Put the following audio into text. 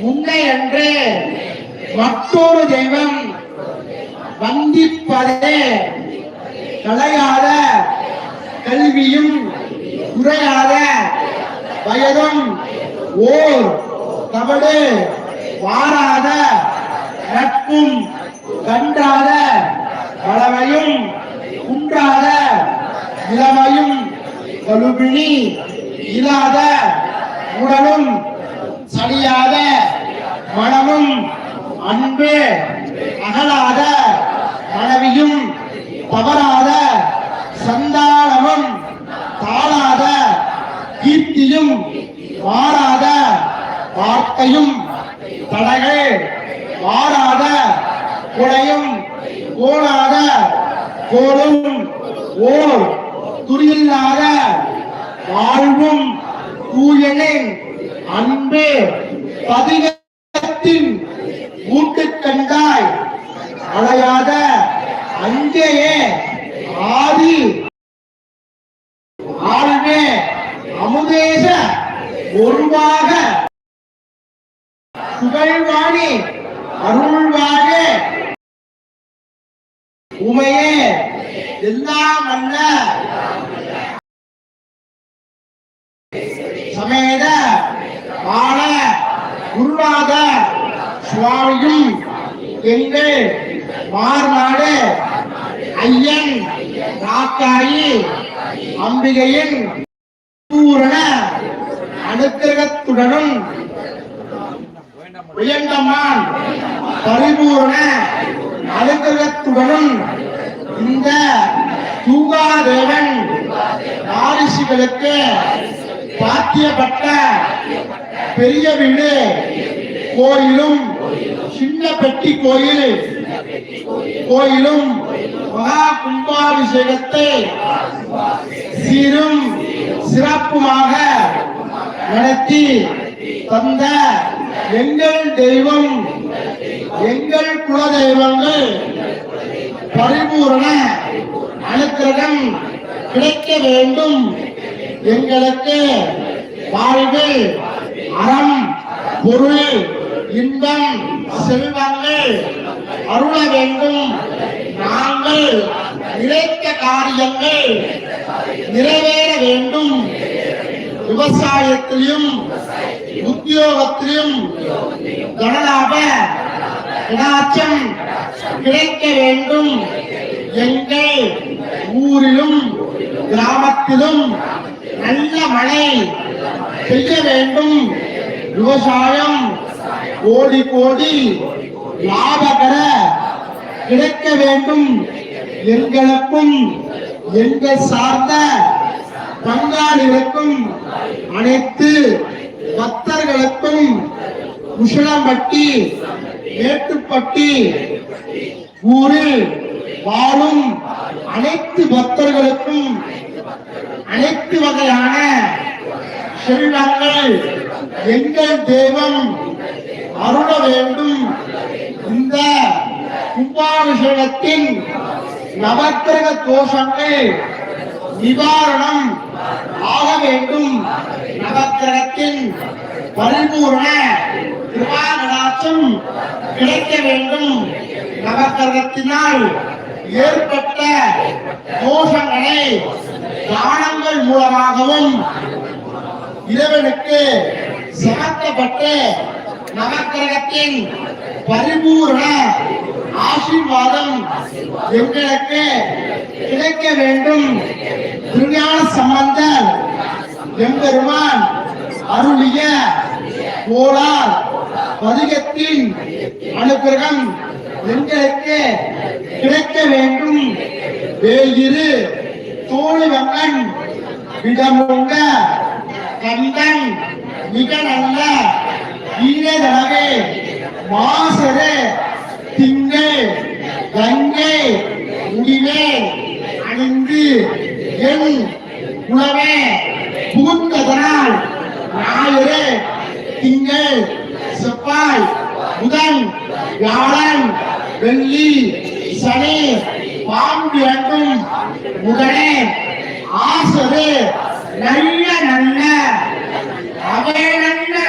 உன்னை என்று மற்றொரு தெய்வம் வந்திப்பதே. கலையாத கல்வியும் குறையாத வயதும் ஓர் தவடு வாராத நட்பும் கன்றாத பலவையும் குன்றாத இளமையும் கழுபிணி இல்லாத உடலும் அன்பு அகலாத மனைவியும் தவறாத சந்தானமும் தாழாத கீர்த்தியும் மாறாத வார்த்தையும் தடைகள் மாறாத குடையும் கோணாத கோடும் ஓர் துரியில்லாத வாழ்வும் தூயனின் அன்பு பதிக அஞ்சையே ஆதி ஆளுமே அமுதேச ஒருவாக. புகழ்வாணி அருள்வாக உமையே எல்லாம் அல்ல. சமேத பால குருநாத சுவாமியும் எங்கள் மார்நாடு ஐயன் ராத்தாயி அம்பிகையின் பூரண அனுக்கிரகத்துடனும் உயர்ந்தமான் பரிபூரண அனுக்கிரகத்துடனும் இந்த தூகாதேவன் வாரிசுகளுக்கு பாத்தியப்பட்ட பெரிய வீடு கோயிலும் சின்ன பெட்டி கோயில் கோயிலும் மகா கும்பாபிஷேகத்தை சீரும் சிறப்புமாக நடத்தி தந்த எங்கள் தெய்வம் எங்கள் குல தெய்வங்கள் பரிபூரண அனுக்கிரகம் கிடைக்க வேண்டும். எங்களுக்கு வாழ்வில் அறம் பொருள் இன்பம் செல்வங்கள் அருள வேண்டும். நாங்கள் நிறைத்த காரியங்கள் நிறைவேற வேண்டும். விவசாயத்திலும் உத்தியோகத்திலும் கனலாப கடாட்சம் கிடைக்க வேண்டும். எங்கள் ஊரிலும் கிராமத்திலும் நல்ல மழை பெய்ய வேண்டும். விவசாயம் கோடி கோடி லாபகர கிடைக்க வேண்டும். எங்களுக்கும் எங்கள் சார்ந்த பங்காளிகளுக்கும் அனைத்து பக்தர்களுக்கும் குஷலம்பட்டி மேட்டுப்பட்டி ஊரில் வாழும் அனைத்து பக்தர்களுக்கும் அனைத்து வகையான செல்வங்கள் எங்கள் தெய்வம். அருள வேண்டும். இந்த கும்பாபிஷேகத்தின் நவக்கிரக தோஷங்கள் நிவாரணம் ஆக வேண்டும். நவக்கிரகத்தின் பரிபூர்ண கிருபாகடாட்சம் கிடைக்க வேண்டும். நவக்கிரகத்தினால் ஏற்பட்ட தோஷங்களை தானங்கள் மூலமாகவும் இறைவனுக்கு சமர்த்தப்பட்டு நவக்கிரகத்தின் பரிபூர்ண ஆசீர்வாதம் எங்களுக்கு கிடைக்க வேண்டும். திருஞான சம்பந்தர் எம்பெருமான் அருளிய கோளார் பதிகத்தின் அனுகிரகம் எங்களுக்கு கிடைக்க வேண்டும். வேறு தோழி வங்கன் விடமுண்ட கந்தன் மிக நல்ல ஈரதளவே மாசரு திங்கள் கங்கே முடிவே அணிந்து என் உணவே புகுந்ததனால் ஞாயிறு திங்கள் செவ்வாய் புதன் வியாழன் வெள்ளி சனி பாம்பு இரண்டும் முதலே ஆசரு நல்ல நல்ல அவை நல்ல